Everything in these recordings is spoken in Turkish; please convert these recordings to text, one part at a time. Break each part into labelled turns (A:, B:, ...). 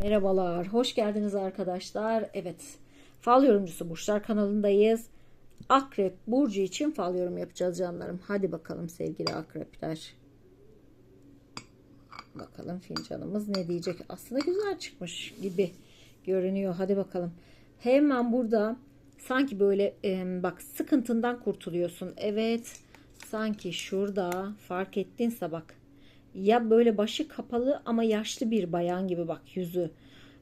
A: Merhabalar, hoş geldiniz arkadaşlar. Evet, fal yorumcusu Burçlar kanalındayız. Akrep Burcu için fal yorum yapacağız canlarım. Hadi bakalım sevgili akrepler. Bakalım fincanımız ne diyecek. Aslında güzel çıkmış gibi görünüyor. Hadi bakalım. Hemen burada sanki böyle e, bak sıkıntından kurtuluyorsun. Evet, sanki şurada fark ettinse bak ya böyle başı kapalı ama yaşlı bir bayan gibi bak yüzü.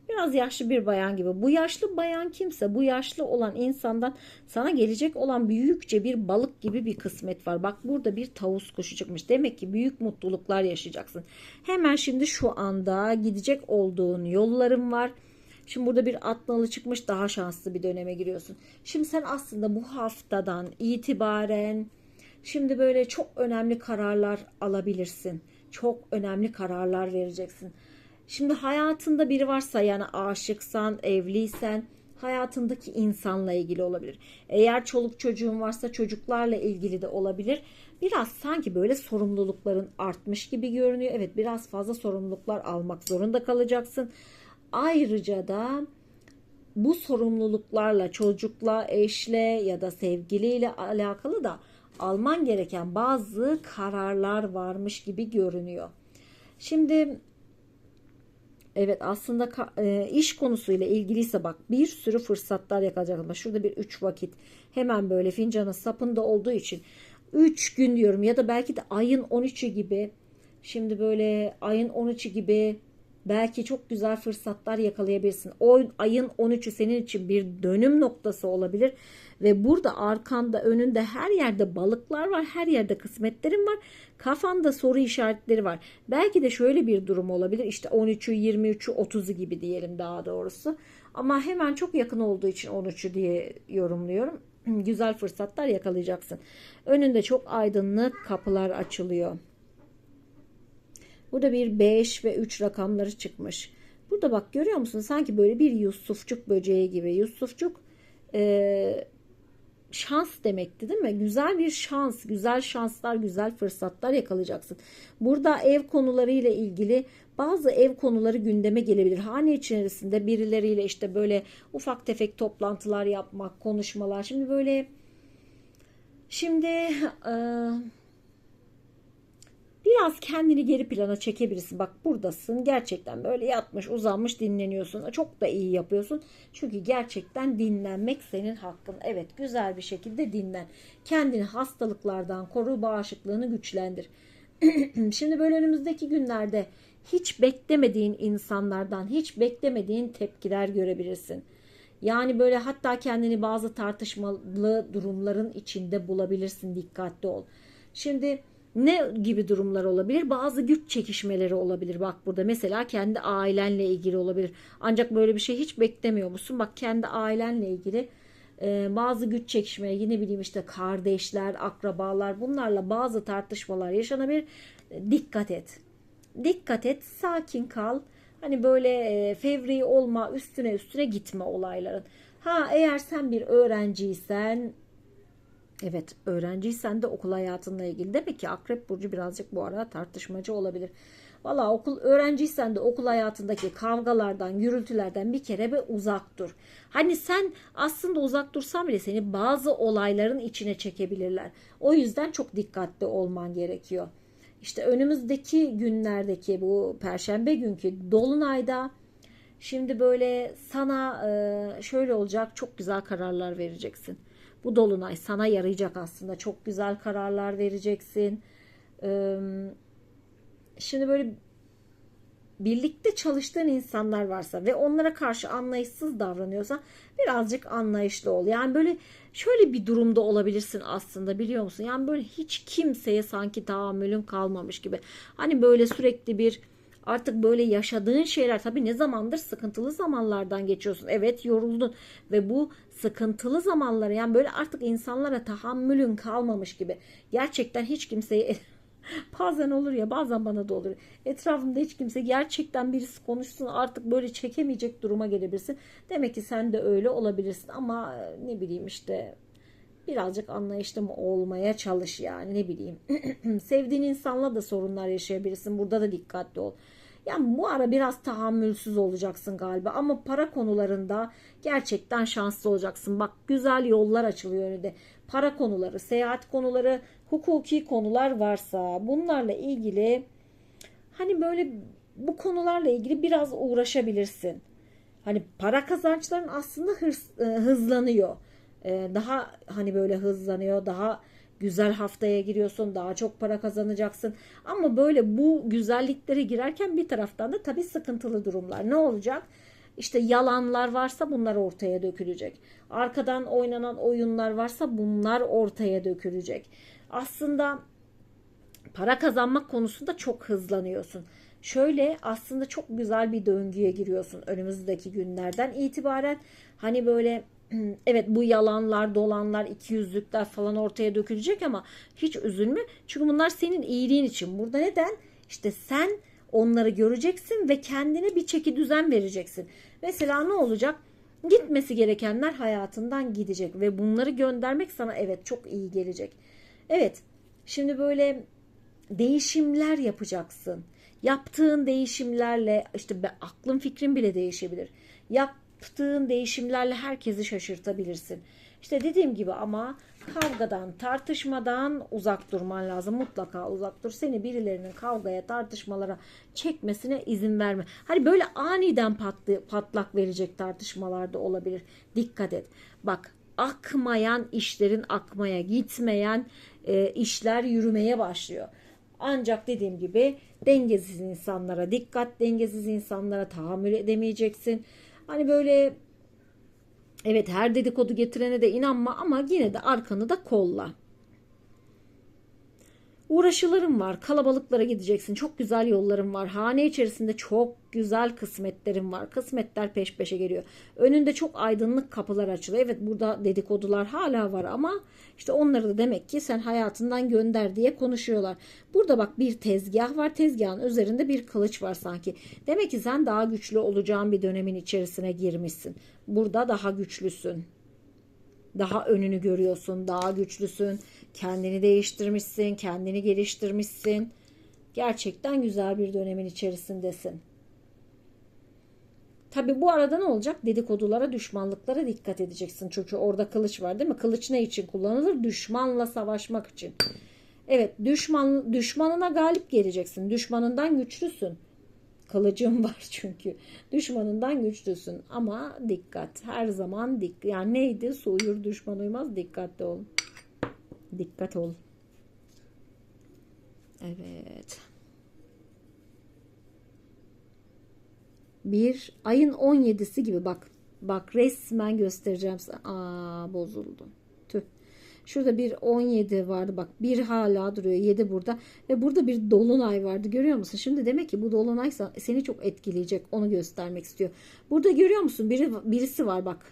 A: Biraz yaşlı bir bayan gibi. Bu yaşlı bayan kimse bu yaşlı olan insandan sana gelecek olan büyükçe bir balık gibi bir kısmet var. Bak burada bir tavus kuşu çıkmış. Demek ki büyük mutluluklar yaşayacaksın. Hemen şimdi şu anda gidecek olduğun yolların var. Şimdi burada bir atnalı çıkmış daha şanslı bir döneme giriyorsun. Şimdi sen aslında bu haftadan itibaren şimdi böyle çok önemli kararlar alabilirsin çok önemli kararlar vereceksin. Şimdi hayatında biri varsa yani aşıksan, evliysen hayatındaki insanla ilgili olabilir. Eğer çoluk çocuğun varsa çocuklarla ilgili de olabilir. Biraz sanki böyle sorumlulukların artmış gibi görünüyor. Evet biraz fazla sorumluluklar almak zorunda kalacaksın. Ayrıca da bu sorumluluklarla çocukla, eşle ya da sevgiliyle alakalı da alman gereken bazı kararlar varmış gibi görünüyor. Şimdi evet aslında e, iş konusuyla ilgiliyse bak bir sürü fırsatlar yakalayacak ama şurada bir üç vakit hemen böyle fincanın sapında olduğu için 3 gün diyorum ya da belki de ayın 13'ü gibi şimdi böyle ayın 13'ü gibi belki çok güzel fırsatlar yakalayabilirsin. O ayın 13'ü senin için bir dönüm noktası olabilir ve burada arkanda önünde her yerde balıklar var. Her yerde kısmetlerin var. Kafanda soru işaretleri var. Belki de şöyle bir durum olabilir. İşte 13'ü, 23'ü, 30'u gibi diyelim daha doğrusu. Ama hemen çok yakın olduğu için 13'ü diye yorumluyorum. Güzel fırsatlar yakalayacaksın. Önünde çok aydınlık kapılar açılıyor. Burada bir 5 ve 3 rakamları çıkmış. Burada bak görüyor musun? Sanki böyle bir Yusufçuk böceği gibi. Yusufçuk e, şans demekti değil mi? Güzel bir şans, güzel şanslar, güzel fırsatlar yakalayacaksın. Burada ev konularıyla ilgili bazı ev konuları gündeme gelebilir. Hane içerisinde birileriyle işte böyle ufak tefek toplantılar yapmak, konuşmalar. Şimdi böyle şimdi e, Biraz kendini geri plana çekebilirsin. Bak buradasın. Gerçekten böyle yatmış, uzanmış dinleniyorsun. Çok da iyi yapıyorsun. Çünkü gerçekten dinlenmek senin hakkın. Evet, güzel bir şekilde dinlen. Kendini hastalıklardan koru, bağışıklığını güçlendir. Şimdi böyle önümüzdeki günlerde hiç beklemediğin insanlardan, hiç beklemediğin tepkiler görebilirsin. Yani böyle hatta kendini bazı tartışmalı durumların içinde bulabilirsin. Dikkatli ol. Şimdi ne gibi durumlar olabilir? Bazı güç çekişmeleri olabilir. Bak burada mesela kendi ailenle ilgili olabilir. Ancak böyle bir şey hiç beklemiyor musun? Bak kendi ailenle ilgili e, bazı güç çekişmeleri yine bileyim işte kardeşler, akrabalar bunlarla bazı tartışmalar yaşanabilir. Dikkat et. Dikkat et, sakin kal. Hani böyle e, fevri olma, üstüne üstüne gitme olayların. Ha eğer sen bir öğrenciysen Evet öğrenciysen de okul hayatınla ilgili. Demek ki Akrep Burcu birazcık bu ara tartışmacı olabilir. Valla okul öğrenciysen de okul hayatındaki kavgalardan, gürültülerden bir kere bir uzak dur. Hani sen aslında uzak dursan bile seni bazı olayların içine çekebilirler. O yüzden çok dikkatli olman gerekiyor. İşte önümüzdeki günlerdeki bu perşembe günkü dolunayda şimdi böyle sana şöyle olacak çok güzel kararlar vereceksin. Bu dolunay sana yarayacak aslında. Çok güzel kararlar vereceksin. Şimdi böyle birlikte çalıştığın insanlar varsa ve onlara karşı anlayışsız davranıyorsan birazcık anlayışlı ol. Yani böyle şöyle bir durumda olabilirsin aslında biliyor musun? Yani böyle hiç kimseye sanki tahammülün kalmamış gibi. Hani böyle sürekli bir Artık böyle yaşadığın şeyler tabii ne zamandır sıkıntılı zamanlardan geçiyorsun. Evet yoruldun ve bu sıkıntılı zamanları yani böyle artık insanlara tahammülün kalmamış gibi. Gerçekten hiç kimseyi bazen olur ya bazen bana da olur. Etrafımda hiç kimse gerçekten birisi konuşsun artık böyle çekemeyecek duruma gelebilirsin. Demek ki sen de öyle olabilirsin ama ne bileyim işte birazcık anlayışlı mı olmaya çalış yani ne bileyim. Sevdiğin insanla da sorunlar yaşayabilirsin. Burada da dikkatli ol. Yani bu ara biraz tahammülsüz olacaksın galiba ama para konularında gerçekten şanslı olacaksın. Bak güzel yollar açılıyor önünde. Para konuları, seyahat konuları, hukuki konular varsa bunlarla ilgili hani böyle bu konularla ilgili biraz uğraşabilirsin. Hani para kazançların aslında hırs, e, hızlanıyor. E, daha hani böyle hızlanıyor. Daha güzel haftaya giriyorsun. Daha çok para kazanacaksın. Ama böyle bu güzelliklere girerken bir taraftan da tabii sıkıntılı durumlar. Ne olacak? İşte yalanlar varsa bunlar ortaya dökülecek. Arkadan oynanan oyunlar varsa bunlar ortaya dökülecek. Aslında para kazanmak konusunda çok hızlanıyorsun. Şöyle aslında çok güzel bir döngüye giriyorsun önümüzdeki günlerden itibaren. Hani böyle evet bu yalanlar, dolanlar, ikiyüzlükler falan ortaya dökülecek ama hiç üzülme. Çünkü bunlar senin iyiliğin için. Burada neden? İşte sen onları göreceksin ve kendine bir çeki düzen vereceksin. Mesela ne olacak? Gitmesi gerekenler hayatından gidecek ve bunları göndermek sana evet çok iyi gelecek. Evet şimdi böyle değişimler yapacaksın. Yaptığın değişimlerle işte aklın fikrin bile değişebilir. Yaptığın değişimlerle herkesi şaşırtabilirsin. İşte dediğim gibi ama kavgadan, tartışmadan uzak durman lazım. Mutlaka uzak dur. Seni birilerinin kavgaya, tartışmalara çekmesine izin verme. Hani böyle aniden patlı, patlak verecek tartışmalar da olabilir. Dikkat et. Bak akmayan işlerin akmaya, gitmeyen e, işler yürümeye başlıyor. Ancak dediğim gibi dengesiz insanlara dikkat, dengesiz insanlara tahammül edemeyeceksin. Hani böyle evet her dedikodu getirene de inanma ama yine de arkanı da kolla. Uğraşılarım var. Kalabalıklara gideceksin. Çok güzel yollarım var. Hane içerisinde çok güzel kısmetlerim var. Kısmetler peş peşe geliyor. Önünde çok aydınlık kapılar açılıyor. Evet burada dedikodular hala var ama işte onları da demek ki sen hayatından gönder diye konuşuyorlar. Burada bak bir tezgah var. Tezgahın üzerinde bir kılıç var sanki. Demek ki sen daha güçlü olacağın bir dönemin içerisine girmişsin. Burada daha güçlüsün. Daha önünü görüyorsun, daha güçlüsün, kendini değiştirmişsin, kendini geliştirmişsin. Gerçekten güzel bir dönemin içerisindesin. Tabi bu arada ne olacak? Dedikodulara, düşmanlıklara dikkat edeceksin. Çünkü orada kılıç var değil mi? Kılıç ne için kullanılır? Düşmanla savaşmak için. Evet, düşman düşmanına galip geleceksin. Düşmanından güçlüsün. Kılıcın var çünkü. Düşmanından güçlüsün. Ama dikkat. Her zaman dik. Yani neydi? Su uyur düşman uymaz. Dikkatli ol. Dikkat ol. Evet. Bir ayın 17'si gibi bak. Bak resmen göstereceğim sana. Aa bozuldu. Tüh. Şurada bir 17 vardı bak bir hala duruyor 7 burada ve burada bir dolunay vardı görüyor musun? Şimdi demek ki bu dolunay seni çok etkileyecek onu göstermek istiyor. Burada görüyor musun biri, birisi var bak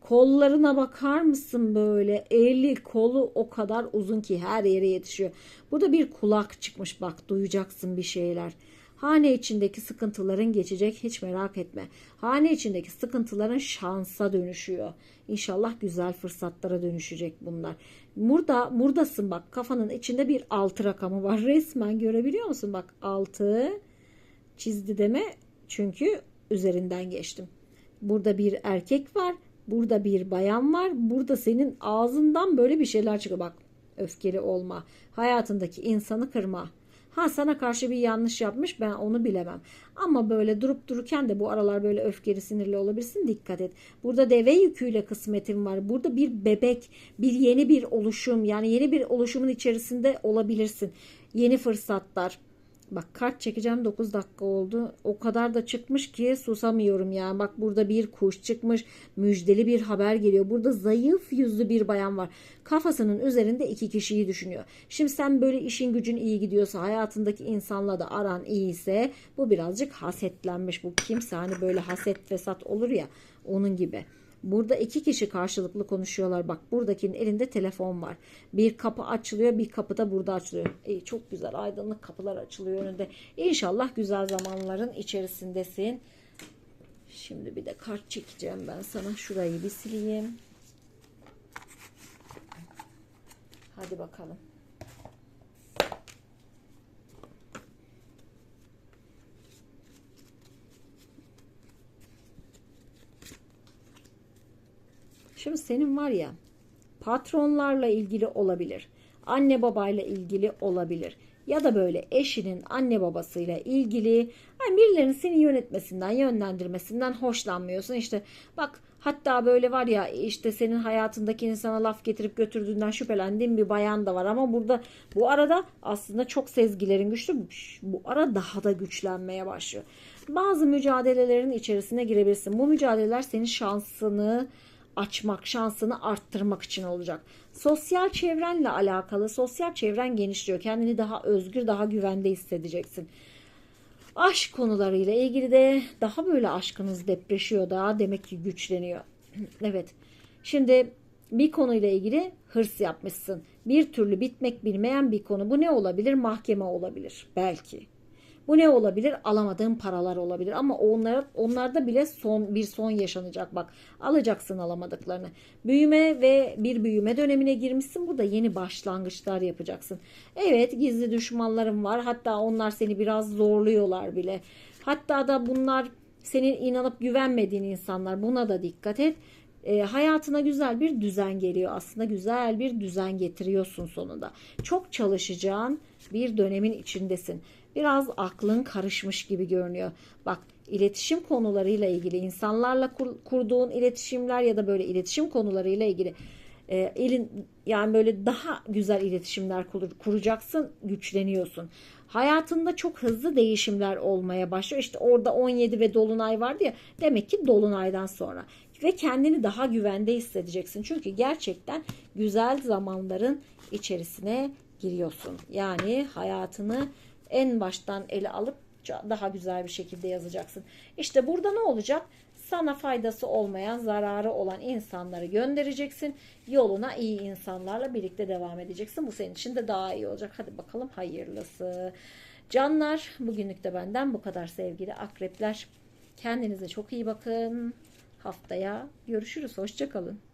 A: kollarına bakar mısın böyle eli kolu o kadar uzun ki her yere yetişiyor. Burada bir kulak çıkmış bak duyacaksın bir şeyler. Hane içindeki sıkıntıların geçecek hiç merak etme. Hane içindeki sıkıntıların şansa dönüşüyor. İnşallah güzel fırsatlara dönüşecek bunlar. Burada buradasın bak kafanın içinde bir altı rakamı var. Resmen görebiliyor musun? Bak altı çizdi deme çünkü üzerinden geçtim. Burada bir erkek var. Burada bir bayan var. Burada senin ağzından böyle bir şeyler çıkıyor. Bak öfkeli olma. Hayatındaki insanı kırma. Ha sana karşı bir yanlış yapmış ben onu bilemem. Ama böyle durup dururken de bu aralar böyle öfkeli sinirli olabilirsin dikkat et. Burada deve yüküyle kısmetim var. Burada bir bebek, bir yeni bir oluşum yani yeni bir oluşumun içerisinde olabilirsin. Yeni fırsatlar. Bak kart çekeceğim 9 dakika oldu. O kadar da çıkmış ki susamıyorum yani. Bak burada bir kuş çıkmış. Müjdeli bir haber geliyor. Burada zayıf yüzlü bir bayan var. Kafasının üzerinde iki kişiyi düşünüyor. Şimdi sen böyle işin gücün iyi gidiyorsa hayatındaki insanla da aran iyiyse bu birazcık hasetlenmiş. Bu kimse hani böyle haset fesat olur ya onun gibi. Burada iki kişi karşılıklı konuşuyorlar. Bak buradakinin elinde telefon var. Bir kapı açılıyor, bir kapı da burada açılıyor. İyi, çok güzel aydınlık kapılar açılıyor önünde. İnşallah güzel zamanların içerisindesin. Şimdi bir de kart çekeceğim ben sana. Şurayı bir sileyim. Hadi bakalım. Şimdi senin var ya patronlarla ilgili olabilir. Anne babayla ilgili olabilir. Ya da böyle eşinin anne babasıyla ilgili hani birilerinin seni yönetmesinden, yönlendirmesinden hoşlanmıyorsun. İşte bak hatta böyle var ya işte senin hayatındaki insana laf getirip götürdüğünden şüphelendiğin bir bayan da var. Ama burada bu arada aslında çok sezgilerin güçlü. Bu ara daha da güçlenmeye başlıyor. Bazı mücadelelerin içerisine girebilirsin. Bu mücadeleler senin şansını açmak, şansını arttırmak için olacak. Sosyal çevrenle alakalı, sosyal çevren genişliyor. Kendini daha özgür, daha güvende hissedeceksin. Aşk konularıyla ilgili de daha böyle aşkınız depreşiyor daha demek ki güçleniyor. evet. Şimdi bir konuyla ilgili hırs yapmışsın. Bir türlü bitmek bilmeyen bir konu. Bu ne olabilir? Mahkeme olabilir belki. Bu ne olabilir? Alamadığın paralar olabilir ama onlar onlarda bile son bir son yaşanacak bak. Alacaksın alamadıklarını. Büyüme ve bir büyüme dönemine girmişsin. Burada yeni başlangıçlar yapacaksın. Evet, gizli düşmanların var. Hatta onlar seni biraz zorluyorlar bile. Hatta da bunlar senin inanıp güvenmediğin insanlar. Buna da dikkat et. E, hayatına güzel bir düzen geliyor. Aslında güzel bir düzen getiriyorsun sonunda. Çok çalışacağın bir dönemin içindesin biraz aklın karışmış gibi görünüyor. Bak iletişim konularıyla ilgili insanlarla kur, kurduğun iletişimler ya da böyle iletişim konularıyla ilgili e, elin yani böyle daha güzel iletişimler kur, kuracaksın, güçleniyorsun. Hayatında çok hızlı değişimler olmaya başlıyor. İşte orada 17 ve dolunay vardı ya. Demek ki dolunaydan sonra ve kendini daha güvende hissedeceksin. Çünkü gerçekten güzel zamanların içerisine giriyorsun. Yani hayatını en baştan ele alıp daha güzel bir şekilde yazacaksın. İşte burada ne olacak? Sana faydası olmayan, zararı olan insanları göndereceksin. Yoluna iyi insanlarla birlikte devam edeceksin. Bu senin için de daha iyi olacak. Hadi bakalım hayırlısı. Canlar bugünlük de benden bu kadar sevgili akrepler. Kendinize çok iyi bakın. Haftaya görüşürüz. Hoşçakalın.